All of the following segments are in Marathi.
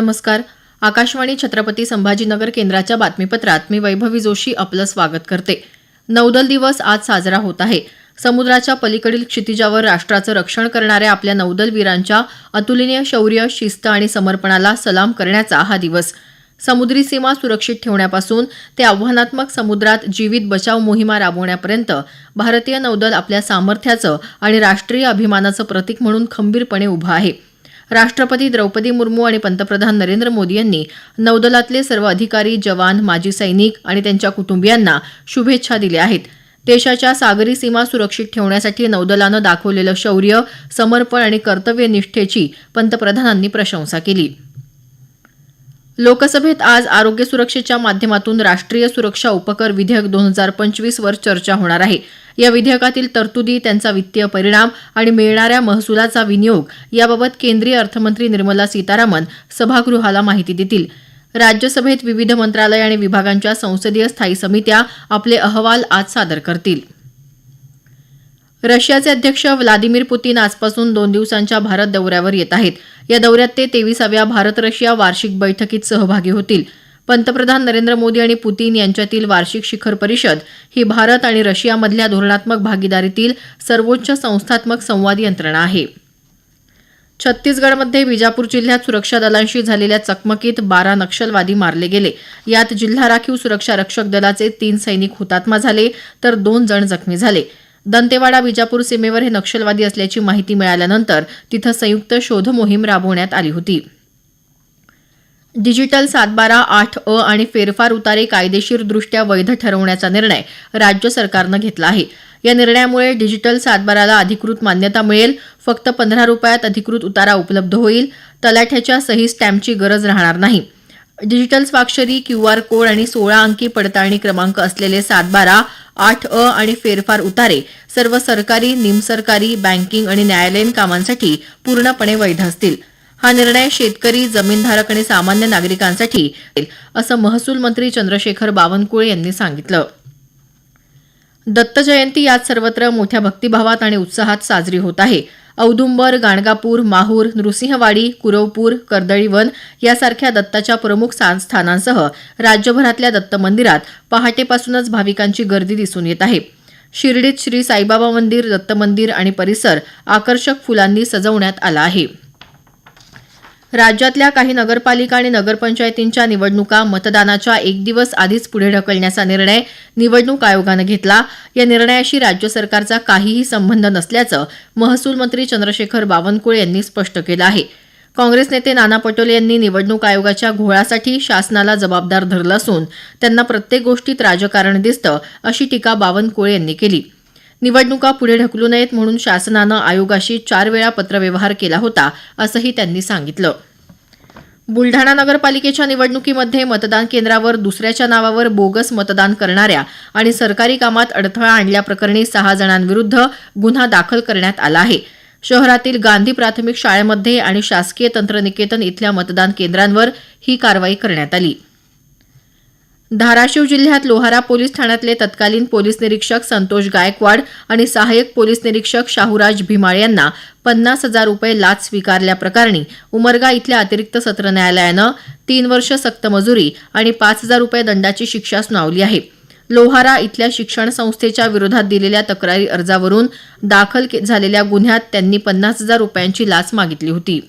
नमस्कार. आकाशवाणी छत्रपती संभाजीनगर केंद्राच्या बातमीपत्रात मी वैभवी जोशी आपलं स्वागत करते. नौदल दिवस आज साजरा होत आहे. समुद्राच्या पलीकडील क्षितिजावर राष्ट्राचं रक्षण करणाऱ्या आपल्या नौदल वीरांच्या अतुलनीय शौर्य शिस्त आणि समर्पणाला सलाम करण्याचा हा दिवस. समुद्री सीमा सुरक्षित ठेवण्यापासून ते आव्हानात्मक समुद्रात जीवित बचाव मोहिमा राबवण्यापर्यंत भारतीय नौदल आपल्या सामर्थ्याचं आणि राष्ट्रीय अभिमानाचं प्रतीक म्हणून खंबीरपणे उभं आहे. राष्ट्रपती द्रौपदी मुर्मू आणि पंतप्रधान नरेंद्र मोदी यांनी नौदलातले सर्व अधिकारी जवान माजी सैनिक आणि त्यांच्या कुटुंबियांना शुभेच्छा दिल्या आहेत. देशाच्या सागरी सीमा सुरक्षित ठेवण्यासाठी नौदलानं दाखवलेलं शौर्य समर्पण आणि कर्तव्यनिष्ठेची पंतप्रधानांनी प्रशंसा केली. लोकसभेत आज आरोग्य सुरक्षेच्या माध्यमातून राष्ट्रीय सुरक्षा उपकर विधेयक दोन हजार पंचवीस वर चर्चा होणार आहे. या विधेयकातील तरतुदी त्यांचा वित्तीय परिणाम आणि मिळणाऱ्या महसुलाचा विनियोग याबाबत केंद्रीय अर्थमंत्री निर्मला सीतारामन सभागृहाला माहिती देतील. राज्यसभेत विविध मंत्रालय आणि विभागांच्या संसदीय स्थायी समित्या आपले अहवाल आज सादर करतील. रशियाचे अध्यक्ष व्लादिमीर पुतीन आजपासून दोन दिवसांच्या भारत दौऱ्यावर येत आहेत. या दौऱ्यात ते तेविसाव्या भारत रशिया वार्षिक बैठकीत सहभागी होतील. पंतप्रधान नरेंद्र मोदी आणि पुतीन यांच्यातील वार्षिक शिखर परिषद ही भारत आणि रशियामधल्या धोरणात्मक भागीदारीतील सर्वोच्च संस्थात्मक संवाद यंत्रणा आहे. छत्तीसगडमध्ये विजापूर जिल्ह्यात सुरक्षा दलांशी झालेल्या चकमकीत बारा नक्षलवादी मारले गेले. यात जिल्हा राखीव सुरक्षा रक्षक दलाचे तीन सैनिक हुतात्मा झाले तर दोन जण जखमी झाले. दंतेवाडा विजापूर सीमेवर हे नक्षलवादी असल्याची माहिती मिळाल्यानंतर तिथं संयुक्त शोध मोहीम राबवण्यात आली होती. डिजिटल सातबारा आठ अ आणि फेरफार उतारे कायदेशीरदृष्ट्या वैध ठरवण्याचा निर्णय राज्य सरकारनं घेतला आहे. या निर्णयामुळे डिजिटल सातबाराला अधिकृत मान्यता मिळेल फक्त पंधरा रुपयात अधिकृत उतारा उपलब्ध होईल तलाठ्याच्या सही स्टॅम्पची गरज राहणार नाही. डिजिटल स्वाक्षरी क्यू आर कोड आणि सोळा अंकी पडताळणी क्रमांक असलेले सातबारा आठ अ आणि फेरफार उतारे सर्व सरकारी निमसरकारी बँकिंग आणि न्यायालयीन कामांसाठी पूर्णपणे वैध असतील. हा निर्णय शेतकरी जमीनधारक आणि सामान्य नागरिकांसाठी असं महसूल मंत्री चंद्रशेखर बावनकुळे यांनी सांगितलं. दत्त जयंती आज सर्वत्र मोठ्या भक्तिभावात आणि उत्साहात साजरी होत आहे. औदुंबर गाणगापूर माहूर नृसिंहवाडी कुरवपूर कर्दळीवन यासारख्या दत्ताच्या प्रमुख स्थानांसह राज्यभरातल्या दत्त मंदिरात पहाटेपासूनच भाविकांची गर्दी दिसून येत आहे. शिर्डीत श्री साईबाबा मंदिर दत्त मंदिर आणि परिसर आकर्षक फुलांनी सजवण्यात आला आहे. राज्यातल्या काही नगरपालिका आणि नगरपंचायतींच्या निवडणुका मतदानाच्या एक दिवस आधीच पुढे ढकलण्याचा निर्णय निवडणूक आयोगानं घेतला. या निर्णयाशी राज्य सरकारचा काहीही संबंध नसल्याचं महसूल मंत्री चंद्रशेखर बावनकुळे यांनी स्पष्ट केलं आहे. काँग्रेस नेते नाना पटोले यांनी निवडणूक आयोगाच्या घोळासाठी शासनाला जबाबदार धरलं असून त्यांना प्रत्येक गोष्टीत राजकारण दिसतं अशी टीका बावनकुळे यांनी केली. निवडणुका पुढे ढकलू नयेत म्हणून शासनानं आयोगाशी चार वेळा पत्रव्यवहार केला होता असंही त्यांनी सांगितलं. बुलढाणा नगरपालिकेच्या निवडणुकीमध्ये मतदान केंद्रावर दुसऱ्याच्या नावावर बोगस मतदान करणाऱ्या आणि सरकारी कामात अडथळा आणल्याप्रकरणी सहा जणांविरुद्ध गुन्हा दाखल करण्यात आला आहे. शहरातील गांधी प्राथमिक शाळेमध्ये आणि शासकीय तंत्रनिकेतन इथल्या मतदान केंद्रांवर ही कारवाई करण्यात आली. धाराशिव जिल्ह्यात लोहारा पोलीस ठाण्यातले तत्कालीन पोलीस निरीक्षक संतोष गायकवाड आणि सहाय्यक पोलीस निरीक्षक शाहूराज भिमाळे यांना पन्नास हजार रुपये लाच स्वीकारल्याप्रकरणी उमरगा इथल्या अतिरिक्त सत्र न्यायालयानं तीन वर्ष सक्त मजुरी आणि पाच हजार रुपये दंडाची शिक्षा सुनावली आहे. लोहारा इथल्या शिक्षण संस्थेच्या विरोधात दिलेल्या तक्रारी अर्जावरून दाखल झालेल्या गुन्ह्यात त्यांनी पन्नास हजार रुपयांची लाच मागितली होती.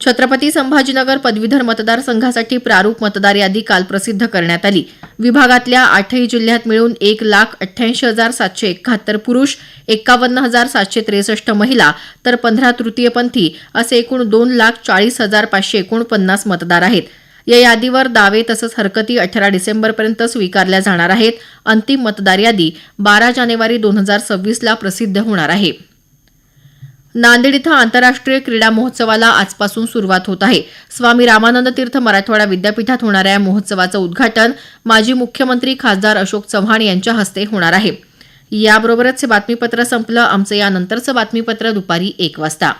छत्रपती संभाजीनगर पदवीधर मतदारसंघासाठी प्रारूप मतदार यादी काल प्रसिद्ध करण्यात आली. विभागातल्या आठही जिल्ह्यात मिळून एक लाख अठ्ठ्याऐंशी हजार सातशे एकाहत्तर पुरुष एकावन्न हजार सातशे त्रेसष्ट महिला तर पंधरा तृतीयपंथी असे एकूण दोन लाख चाळीस हजार पाचशे एकोणपन्नास मतदार आहेत. या यादीवर दावे तसंच हरकती अठरा डिसेंबरपर्यंत स्वीकारल्या जाणार आहेत. अंतिम मतदार यादी बारा जानेवारी दोन हजार सव्वीसला प्रसिद्ध होणार आहे. नांदेड इथं आंतरराष्ट्रीय क्रीडा महोत्सवाला आजपासून सुरुवात होत आहे. स्वामी रामानंद तीर्थ मराठवाडा विद्यापीठात होणाऱ्या या महोत्सवाचं उद्घाटन माजी मुख्यमंत्री खासदार अशोक चव्हाण यांच्या हस्ते होणार आहे. याबरोबरच हे बातमीपत्र संपलं. आमचं यानंतरचं बातमीपत्र दुपारी एक वाजता.